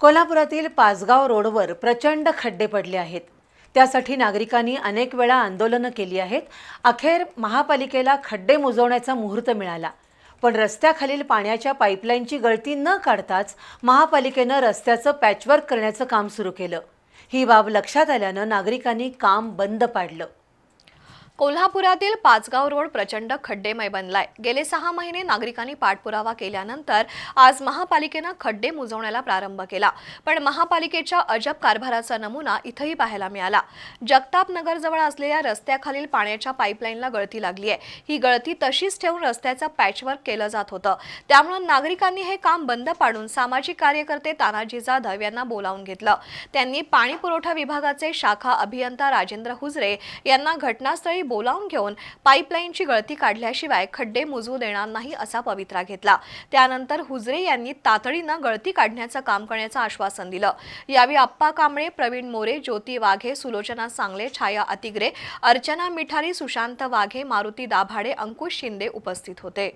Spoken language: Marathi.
कोल्हापुरातील पाचगाव रोडवर प्रचंड खड्डे पडले आहेत. त्यासाठी नागरिकांनी अनेक वेळा आंदोलनं केली आहेत. अखेर महापालिकेला खड्डे मुजवण्याचा मुहूर्त मिळाला. पण रस्त्याखालील पाण्याच्या पाईपलाईनची गळती न काढताच महापालिकेनं रस्त्याचं पॅचवर्क करण्याचं काम सुरू केलं. ही बाब लक्षात आल्यानं नागरिकांनी काम बंद पाडलं. कोल्हापुरातील पाचगाव रोड प्रचंड खड्डेमय बनलाय. गेले सहा महिने नागरिकांनी पाठपुरावा केल्यानंतर आज महापालिकेनं खड्डे मुजवण्याला प्रारंभ केला. पण महापालिकेच्या अजब कारभाराचा नमुना इथंही पाहायला मिळाला. जगताप नगरजवळ असलेल्या रस्त्याखालील पाण्याच्या पाईपलाईनला गळती लागली आहे ही गळती तशीच ठेवून रस्त्याचं पॅचवर्क केलं जात होतं. त्यामुळे नागरिकांनी हे काम बंद पाडून सामाजिक कार्यकर्ते तानाजी जाधव यांना बोलावून घेतलं. त्यांनी पाणी पुरवठा विभागाचे शाखा अभियंता राजेंद्र हुजरे यांना घटनास्थळी बोलावून घेऊन पाईपलाईनची गळती काढल्याशिवाय खड्डे मुजवू देणार नाही असा पवित्रा घेतला. त्यानंतर हुजरे यांनी तातडीनं गळती काढण्याचं काम करण्याचं आश्वासन दिलं. यावेळी आप्पा कांबळे प्रवीण मोरे ज्योती वाघे सुलोचना सांगले छाया अतिग्रे अर्चना मिठारी सुशांत वाघे मारुती दाभाडे अंकुश शिंदे उपस्थित होते.